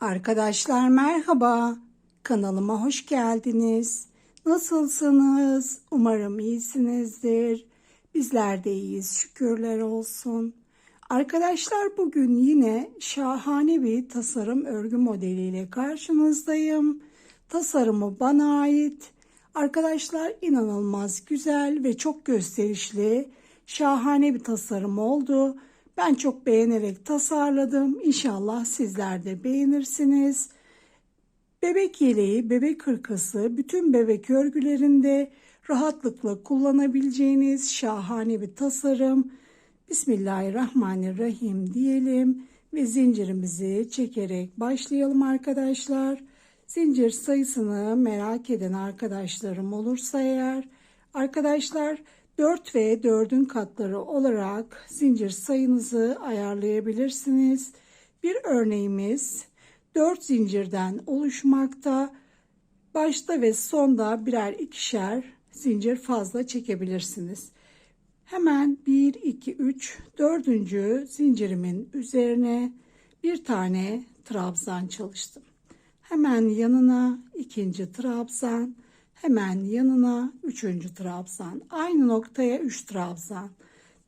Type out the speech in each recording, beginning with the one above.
Arkadaşlar merhaba. Kanalıma hoş geldiniz. Nasılsınız? Umarım iyisinizdir. Bizler de iyiyiz. Şükürler olsun. Arkadaşlar bugün yine şahane bir tasarım örgü modeliyle karşınızdayım. Tasarımı bana ait. Arkadaşlar inanılmaz güzel ve çok gösterişli, şahane bir tasarım oldu. Ben çok beğenerek tasarladım. İnşallah sizler de beğenirsiniz. Bebek yeleği, bebek hırkası, bütün bebek örgülerinde rahatlıkla kullanabileceğiniz şahane bir tasarım. Bismillahirrahmanirrahim diyelim ve zincirimizi çekerek başlayalım arkadaşlar. Zincir sayısını merak eden arkadaşlarım olursa eğer arkadaşlar 4 ve 4'ün katları olarak zincir sayınızı ayarlayabilirsiniz. Bir örneğimiz 4 zincirden oluşmakta. Başta ve sonda birer ikişer zincir fazla çekebilirsiniz. Hemen 1, 2, 3, 4. zincirimin üzerine bir tane trabzan çalıştım. Hemen yanına ikinci trabzan, hemen yanına üçüncü trabzan. Aynı noktaya üç trabzan.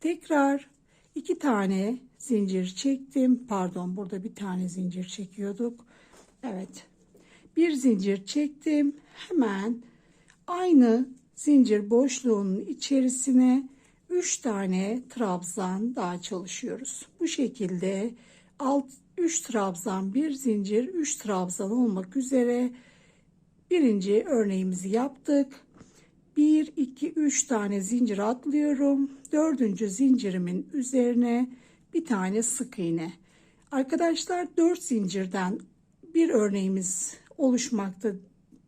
Tekrar iki tane zincir çektim. Pardon burada bir tane zincir çekiyorduk. Evet. Bir zincir çektim. Hemen aynı zincir boşluğunun içerisine 3 tane trabzan daha çalışıyoruz. Bu şekilde alt 3 trabzan, bir zincir, 3 trabzan olmak üzere birinci örneğimizi yaptık. 1 2 3 tane zincir atlıyorum. Dördüncü zincirimin üzerine bir tane sık iğne. Arkadaşlar 4 zincirden bir örneğimiz oluşmakta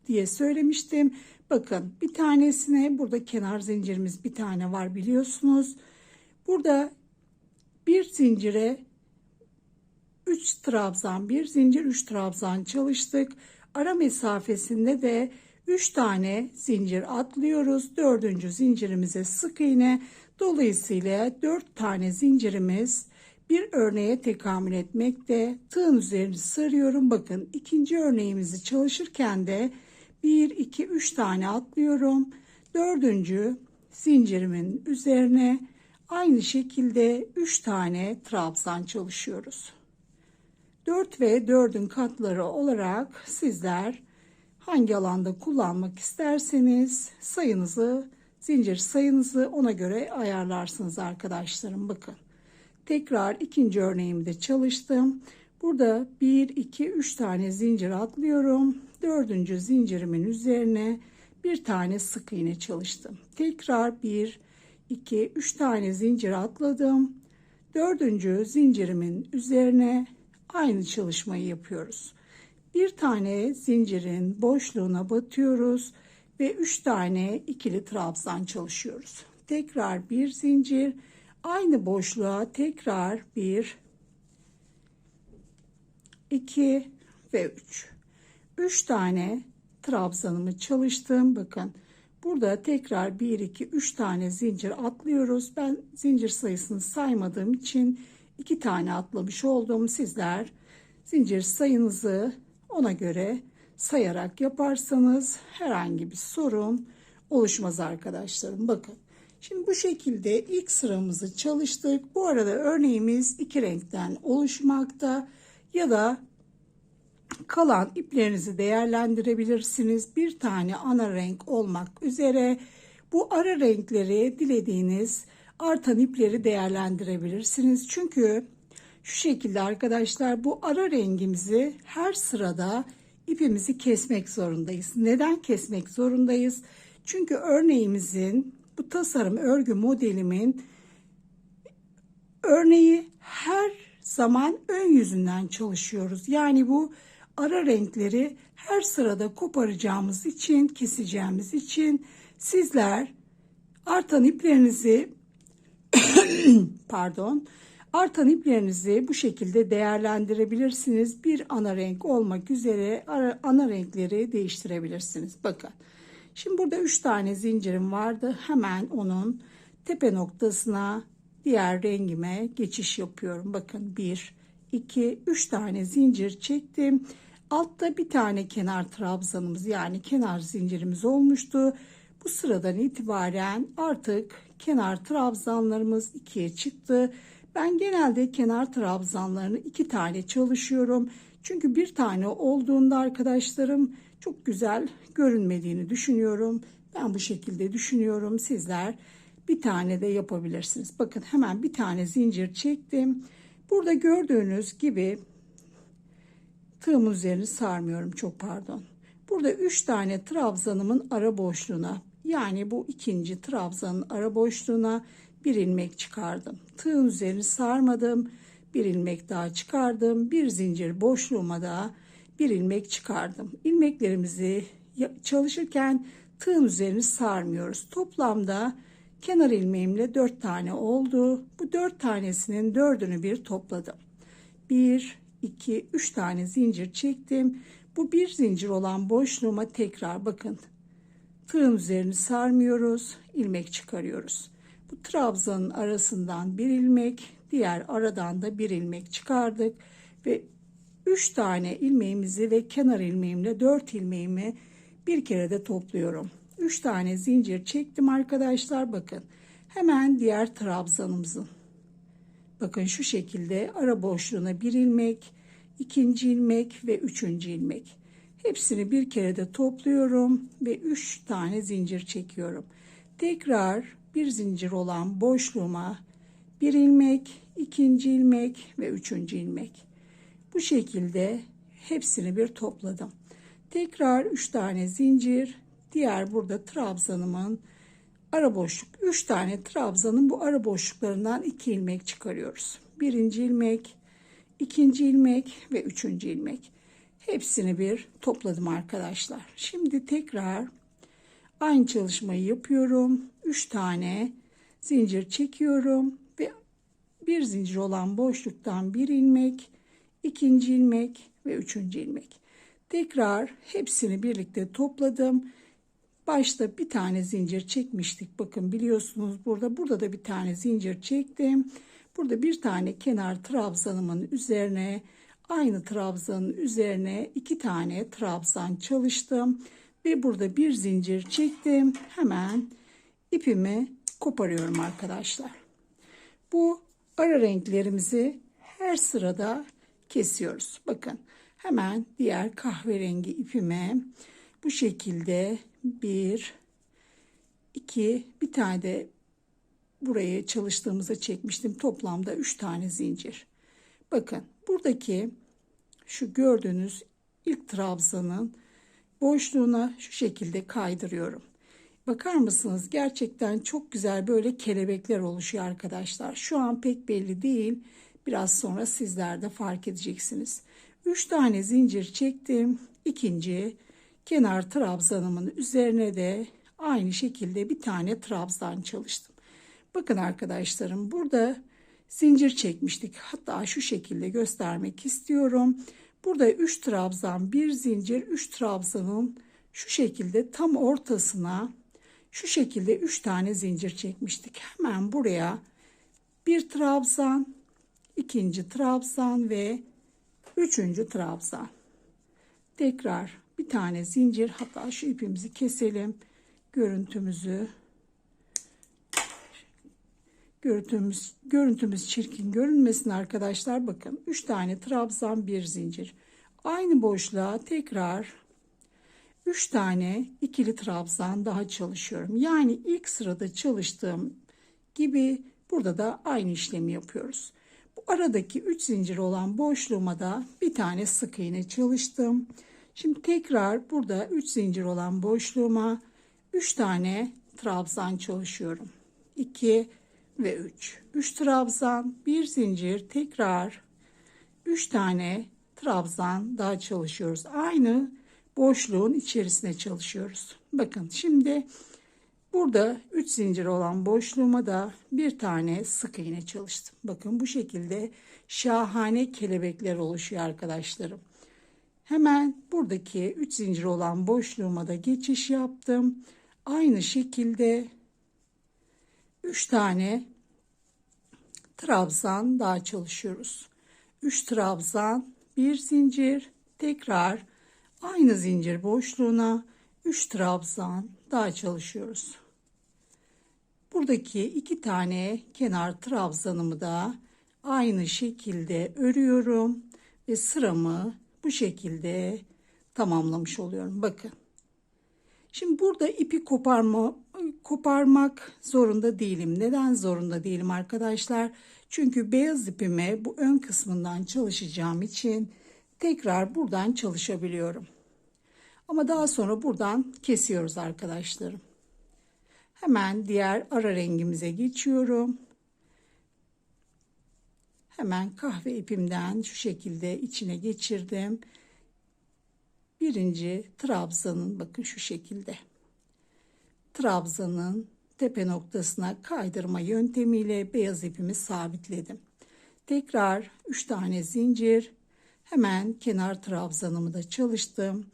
diye söylemiştim. Bakın bir tanesine burada kenar zincirimiz bir tane var biliyorsunuz. Burada bir zincire 3 trabzan, bir zincir 3 trabzan çalıştık. Ara mesafesinde de 3 tane zincir atlıyoruz. Dördüncü zincirimize sık iğne. Dolayısıyla 4 tane zincirimiz bir örneğe tekamül etmekte. Tığın üzerini sarıyorum. Bakın ikinci örneğimizi çalışırken de 1, 2, 3 tane atlıyorum. Dördüncü zincirimin üzerine aynı şekilde 3 tane trabzan çalışıyoruz. 4 ve 4'ün katları olarak sizler hangi alanda kullanmak isterseniz sayınızı, zincir sayınızı ona göre ayarlarsınız arkadaşlarım. Bakın. Tekrar ikinci örneğimde çalıştım. Burada 1, 2, 3 tane zincir atlıyorum. Dördüncü zincirimin üzerine bir tane sık iğne çalıştım. Tekrar 1, 2, 3 tane zincir atladım. Dördüncü zincirimin üzerine aynı çalışmayı yapıyoruz. Bir tane zincirin boşluğuna batıyoruz ve 3 tane ikili trabzan çalışıyoruz. Tekrar bir zincir aynı boşluğa tekrar 1 2 ve 3. 3 tane trabzanımı çalıştım. Bakın burada tekrar 1 2 3 tane zincir atlıyoruz. Ben zincir sayısını saymadığım için 2 tane atlamış oldum. Sizler zincir sayınızı ona göre sayarak yaparsanız herhangi bir sorun oluşmaz arkadaşlarım. Bakın şimdi bu şekilde ilk sıramızı çalıştık. Bu arada örneğimiz iki renkten oluşmakta ya da kalan iplerinizi değerlendirebilirsiniz. Bir tane ana renk olmak üzere bu ara renkleri dilediğiniz artan ipleri değerlendirebilirsiniz. Çünkü şu şekilde arkadaşlar bu ara rengimizi her sırada ipimizi kesmek zorundayız. Neden kesmek zorundayız? Çünkü örneğimizin bu tasarım örgü modelimin örneği her zaman ön yüzünden çalışıyoruz. Yani bu ara renkleri her sırada koparacağımız için, keseceğimiz için sizler artan iplerinizi pardon artan iplerinizi bu şekilde değerlendirebilirsiniz. Bir ana renk olmak üzere ana renkleri değiştirebilirsiniz. Bakın. Şimdi burada 3 tane zincirim vardı. Hemen onun tepe noktasına diğer rengime geçiş yapıyorum. Bakın 1, 2, 3 tane zincir çektim. Altta bir tane kenar trabzanımız yani kenar zincirimiz olmuştu. Bu sıradan itibaren artık kenar trabzanlarımız ikiye çıktı. Ben genelde kenar trabzanlarını iki tane çalışıyorum. Çünkü bir tane olduğunda arkadaşlarım çok güzel görünmediğini düşünüyorum. Ben bu şekilde düşünüyorum. Sizler bir tane de yapabilirsiniz. Bakın hemen bir tane zincir çektim. Burada gördüğünüz gibi tığımın üzerini sarmıyorum çok pardon. Burada 3 tane trabzanımın ara boşluğuna yani bu ikinci trabzanın ara boşluğuna bir ilmek çıkardım. Tığın üzerini sarmadım. Bir ilmek daha çıkardım. Bir zincir boşluğuma da bir ilmek çıkardım. İlmeklerimizi çalışırken tığın üzerini sarmıyoruz. Toplamda kenar ilmeğimle 4 tane oldu. Bu 4 tanesinin dördünü bir topladım. 1, 2, 3 tane zincir çektim. Bu bir zincir olan boşluğuma tekrar bakın. Tığın üzerini sarmıyoruz. ilmek çıkarıyoruz. Bu trabzanın arasından bir ilmek, diğer aradan da bir ilmek çıkardık ve 3 tane ilmeğimizi ve kenar ilmeğimle 4 ilmeğimi bir kere de topluyorum. 3 tane zincir çektim arkadaşlar bakın. Hemen diğer trabzanımızın. Bakın şu şekilde ara boşluğuna bir ilmek, ikinci ilmek ve üçüncü ilmek. Hepsini bir kere de topluyorum ve 3 tane zincir çekiyorum. Tekrar bir zincir olan boşluğuma bir ilmek, ikinci ilmek ve üçüncü ilmek. Bu şekilde hepsini bir topladım. Tekrar 3 tane zincir, diğer burada trabzanımın ara boşluk 3 tane trabzanın bu ara boşluklarından 2 ilmek çıkarıyoruz. Birinci ilmek, ikinci ilmek ve üçüncü ilmek. Hepsini bir topladım arkadaşlar. Şimdi tekrar aynı çalışmayı yapıyorum. 3 tane zincir çekiyorum ve bir zincir olan boşluktan bir ilmek, ikinci ilmek ve üçüncü ilmek. Tekrar hepsini birlikte topladım. Başta bir tane zincir çekmiştik. Bakın biliyorsunuz burada burada da bir tane zincir çektim. Burada bir tane kenar trabzanımın üzerine aynı trabzanın üzerine iki tane trabzan çalıştım ve burada bir zincir çektim. Hemen ipimi koparıyorum arkadaşlar. Bu ara renklerimizi her sırada kesiyoruz. Bakın hemen diğer kahverengi ipime bu şekilde bir iki bir tane de buraya çalıştığımızda çekmiştim. Toplamda üç tane zincir. Bakın buradaki şu gördüğünüz ilk trabzanın boşluğuna şu şekilde kaydırıyorum. Bakar mısınız? Gerçekten çok güzel böyle kelebekler oluşuyor arkadaşlar. Şu an pek belli değil. Biraz sonra sizler de fark edeceksiniz. 3 tane zincir çektim. İkinci kenar trabzanımın üzerine de aynı şekilde bir tane trabzan çalıştım. Bakın arkadaşlarım burada zincir çekmiştik. Hatta şu şekilde göstermek istiyorum. Burada 3 trabzan, bir zincir, 3 trabzanın şu şekilde tam ortasına şu şekilde 3 tane zincir çekmiştik. Hemen buraya bir trabzan, ikinci trabzan ve üçüncü trabzan. Tekrar bir tane zincir hatta şu ipimizi keselim. Görüntümüzü görüntümüz görüntümüz çirkin görünmesin arkadaşlar. Bakın 3 tane trabzan bir zincir. Aynı boşluğa tekrar 3 tane ikili trabzan daha çalışıyorum. Yani ilk sırada çalıştığım gibi burada da aynı işlemi yapıyoruz. Bu aradaki 3 zincir olan boşluğuma da bir tane sık iğne çalıştım. Şimdi tekrar burada 3 zincir olan boşluğuma 3 tane trabzan çalışıyorum. 2 ve 3. 3 trabzan, 1 zincir, tekrar 3 tane trabzan daha çalışıyoruz. Aynı boşluğun içerisine çalışıyoruz. Bakın şimdi burada 3 zincir olan boşluğuma da bir tane sık iğne çalıştım. Bakın bu şekilde şahane kelebekler oluşuyor arkadaşlarım. Hemen buradaki 3 zincir olan boşluğuma da geçiş yaptım. Aynı şekilde 3 tane trabzan daha çalışıyoruz. 3 trabzan, 1 zincir, tekrar aynı zincir boşluğuna 3 trabzan daha çalışıyoruz. Buradaki iki tane kenar trabzanımı da aynı şekilde örüyorum ve sıramı bu şekilde tamamlamış oluyorum. Bakın. Şimdi burada ipi koparma koparmak zorunda değilim. Neden zorunda değilim arkadaşlar? Çünkü beyaz ipime bu ön kısmından çalışacağım için tekrar buradan çalışabiliyorum. Ama daha sonra buradan kesiyoruz arkadaşlarım. Hemen diğer ara rengimize geçiyorum. Hemen kahve ipimden şu şekilde içine geçirdim. Birinci trabzanın bakın şu şekilde. Trabzanın tepe noktasına kaydırma yöntemiyle beyaz ipimi sabitledim. Tekrar 3 tane zincir. Hemen kenar trabzanımı da çalıştım.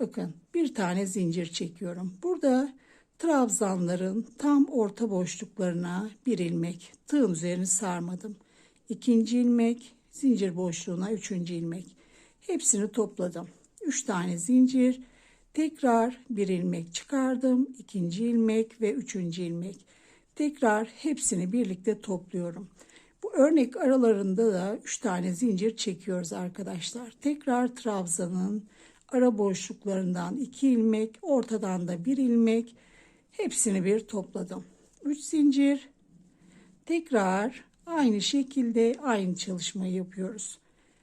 Bakın bir tane zincir çekiyorum. Burada trabzanların tam orta boşluklarına bir ilmek tığın üzerini sarmadım. İkinci ilmek zincir boşluğuna üçüncü ilmek. Hepsini topladım. Üç tane zincir tekrar bir ilmek çıkardım. ikinci ilmek ve üçüncü ilmek. Tekrar hepsini birlikte topluyorum. Bu örnek aralarında da üç tane zincir çekiyoruz arkadaşlar. Tekrar trabzanın ara boşluklarından iki ilmek, ortadan da bir ilmek. Hepsini bir topladım. 3 zincir. Tekrar aynı şekilde aynı çalışmayı yapıyoruz.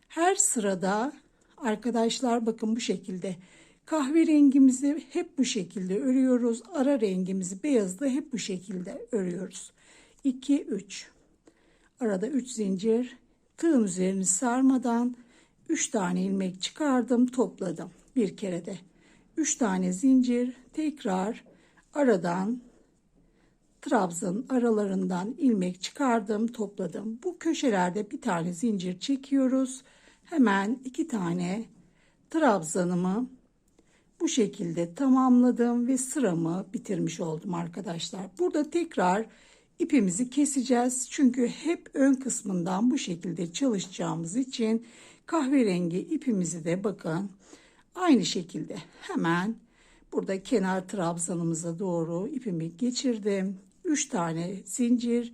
Her sırada arkadaşlar bakın bu şekilde kahverengimizi hep bu şekilde örüyoruz. Ara rengimizi beyazı da hep bu şekilde örüyoruz. 2 3 arada 3 zincir. Tığın üzerini sarmadan 3 tane ilmek çıkardım topladım bir kere de. 3 tane zincir tekrar aradan trabzanın aralarından ilmek çıkardım topladım. Bu köşelerde bir tane zincir çekiyoruz. Hemen iki tane trabzanımı bu şekilde tamamladım ve sıramı bitirmiş oldum arkadaşlar burada tekrar ipimizi keseceğiz çünkü hep ön kısmından bu şekilde çalışacağımız için kahverengi ipimizi de bakın aynı şekilde hemen Burada kenar trabzanımıza doğru ipimi geçirdim. 3 tane zincir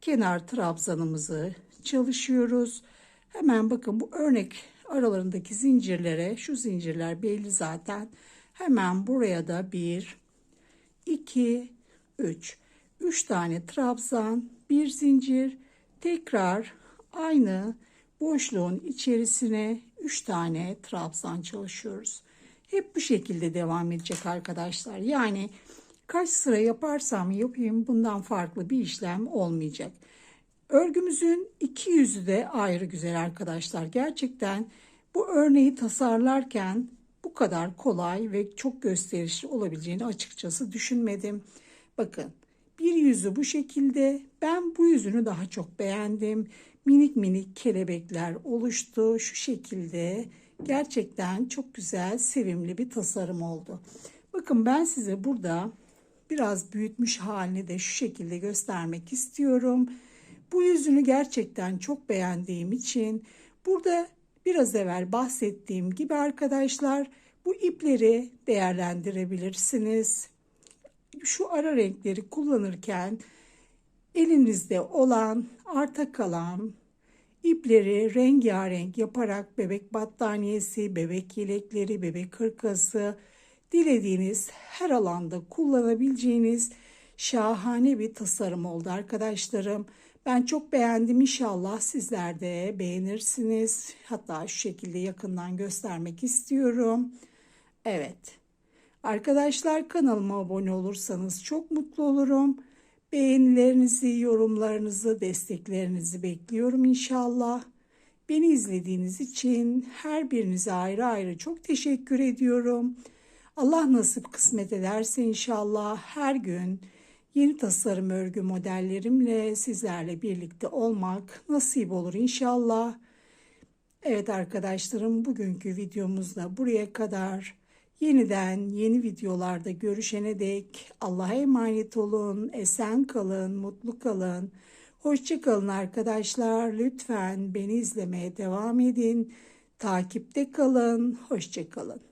kenar trabzanımızı çalışıyoruz. Hemen bakın bu örnek aralarındaki zincirlere şu zincirler belli zaten. Hemen buraya da 1 2 3 3 tane trabzan, bir zincir, tekrar aynı boşluğun içerisine 3 tane trabzan çalışıyoruz. Hep bu şekilde devam edecek arkadaşlar. Yani kaç sıra yaparsam yapayım bundan farklı bir işlem olmayacak. Örgümüzün iki yüzü de ayrı güzel arkadaşlar. Gerçekten bu örneği tasarlarken bu kadar kolay ve çok gösterişli olabileceğini açıkçası düşünmedim. Bakın bir yüzü bu şekilde. Ben bu yüzünü daha çok beğendim. Minik minik kelebekler oluştu. Şu şekilde Gerçekten çok güzel, sevimli bir tasarım oldu. Bakın ben size burada biraz büyütmüş halini de şu şekilde göstermek istiyorum. Bu yüzünü gerçekten çok beğendiğim için burada biraz evvel bahsettiğim gibi arkadaşlar bu ipleri değerlendirebilirsiniz. Şu ara renkleri kullanırken elinizde olan arta kalan İpleri rengarenk yaparak bebek battaniyesi, bebek yelekleri, bebek hırkası, dilediğiniz her alanda kullanabileceğiniz şahane bir tasarım oldu arkadaşlarım. Ben çok beğendim inşallah sizler de beğenirsiniz. Hatta şu şekilde yakından göstermek istiyorum. Evet. Arkadaşlar kanalıma abone olursanız çok mutlu olurum. Beğenilerinizi, yorumlarınızı, desteklerinizi bekliyorum inşallah. Beni izlediğiniz için her birinize ayrı ayrı çok teşekkür ediyorum. Allah nasip kısmet ederse inşallah her gün yeni tasarım örgü modellerimle sizlerle birlikte olmak nasip olur inşallah. Evet arkadaşlarım bugünkü videomuz da buraya kadar. Yeniden yeni videolarda görüşene dek Allah'a emanet olun, esen kalın, mutlu kalın, Hoşçakalın arkadaşlar. Lütfen beni izlemeye devam edin. Takipte kalın. Hoşçakalın.